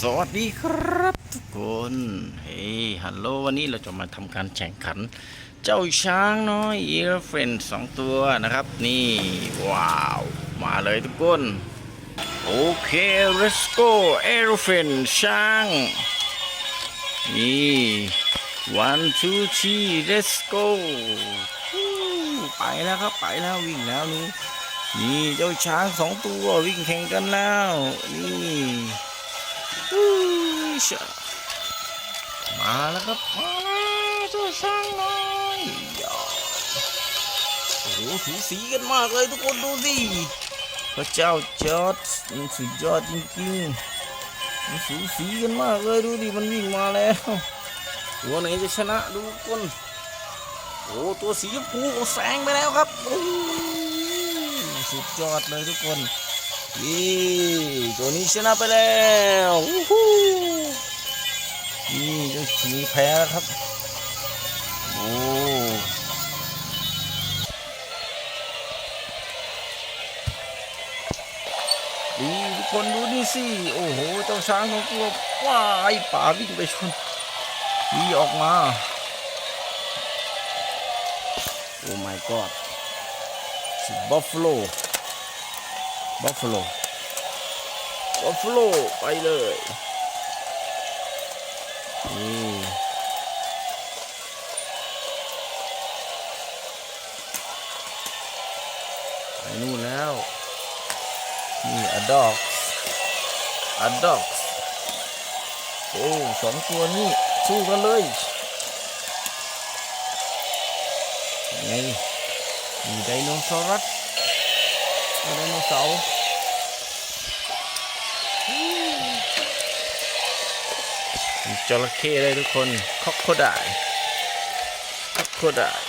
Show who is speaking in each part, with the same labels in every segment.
Speaker 1: สวัสดีครับทุกคน เฮ้ยฮัลโหลวันนี้เราจะมาทำการแข่งขัน เจ้าช้างน้อยเอรเฟนสองตัวนะครับ นี่ ว้าว มาเลยทุกคน โอเค let's go เอรเฟนช้าง นี่ one two three let's go ไปแล้วครับ ไปแล้ววิ่งแล้วนี่นี่เจ้าช้างสองตัววิ่งแข่งกันแล้ว นี่ ชะมาแล้วครับมาแล้วเจ้าช้างน้อยยโอ้โหถูสีกันมากเลยทุกคนดูสิพระเจ้าจอร์ดมันสุดยอดจริงๆมันสูสีกันมากเลยดูดิมันวิ่งมาแล้วตัวไหนจะชนะดูทุกคนโอ้ตัวสีชมพูแซงไปแล้วครับสุดยอดเลยทุกคน นี่ตัวนี้ชนะไปแล้ววู้ฮู้นี่เจ้าสีแพ้แล้วครับ โอ้ดีทุกคนดูนี่สิ โอ้โห เจ้าช้างของตัวว้ายป่าวิ่งไปชนนี่ออกมา โอ้ my god บัฟฟ l o บัฟฟ l o บัฟฟ l o ไปเลยนี่ไปนู่นแล้ว นี่อดอกอดอกโอ้สองตัวนี้สู้กันเลยยังไงมีไดโนเสาร์รัสเอา ไดโนเสาร์จระเข้เลยทุกคนคอกโคดายคอกโคดาย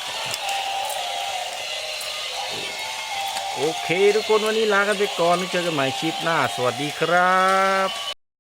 Speaker 1: โอเค ทุกคนวันนี้ลากันไปก่อนไม่เจอกันใหม่คลิปหน้า สวัสดีครับ